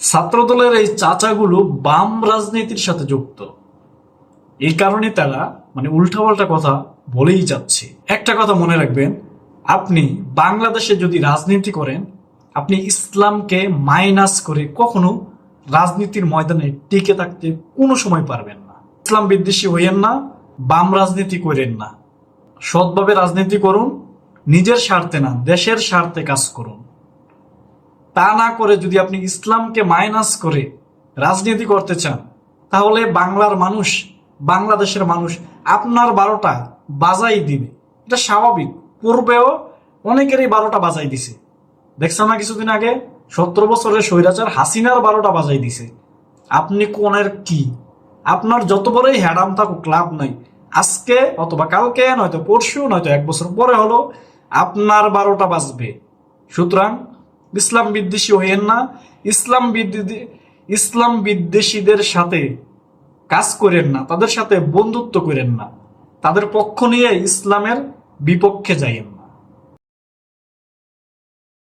ছাত্রদলের এই চাচাগুলো বাম রাজনীতির সাথে যুক্ত। এই কারণে তারা মানে উল্টাপাল্টা কথা বলেই যাচ্ছে। একটা কথা মনে রাখবেন, আপনি বাংলাদেশে যদি রাজনীতি করেন, আপনি ইসলামকে মাইনাস করে কখনো রাজনীতির ময়দানে টিকে থাকতে কোনো সময় পারবেন না। ইসলাম বিদ্বেষী হইয়েন না, বাম রাজনীতি করেন না। সৎভাবে রাজনীতি করুন, নিজের স্বার্থে না, দেশের স্বার্থে কাজ করুন। তা না করে যদি আপনি ইসলামকে মাইনাস করে রাজনীতি করতে চান, তাহলে বাংলার মানুষ, বাংলাদেশের মানুষ আপনার বারোটা বাজাই দিবে। এটা স্বাভাবিক। পূর্বেও অনেকেরই বারোটা বাজাই দিছে। দেখছেন না কিছুদিন আগে? সতেরো বছরের স্বৈরাচার হাসিনার বারোটা বাজাই দিছে। আপনি কোনের কি? আপনার যত বড়ই হ্যাডাম থাকুক, লাভ নাই। আজকে অথবা কালকে, নয়তো পরশু, নয়তো এক বছর পরে হলো, আপনার বারোটা বাজবে। সুতরাং ইসলাম বিদ্বেষী হইয়েন না। ইসলাম ইসলাম বিদ্বেষীদের সাথে কাজ করেন না, তাদের সাথে বন্ধুত্ব করেন না। তাদের পক্ষ নিয়ে ইসলামের বিপক্ষে যাইয়েন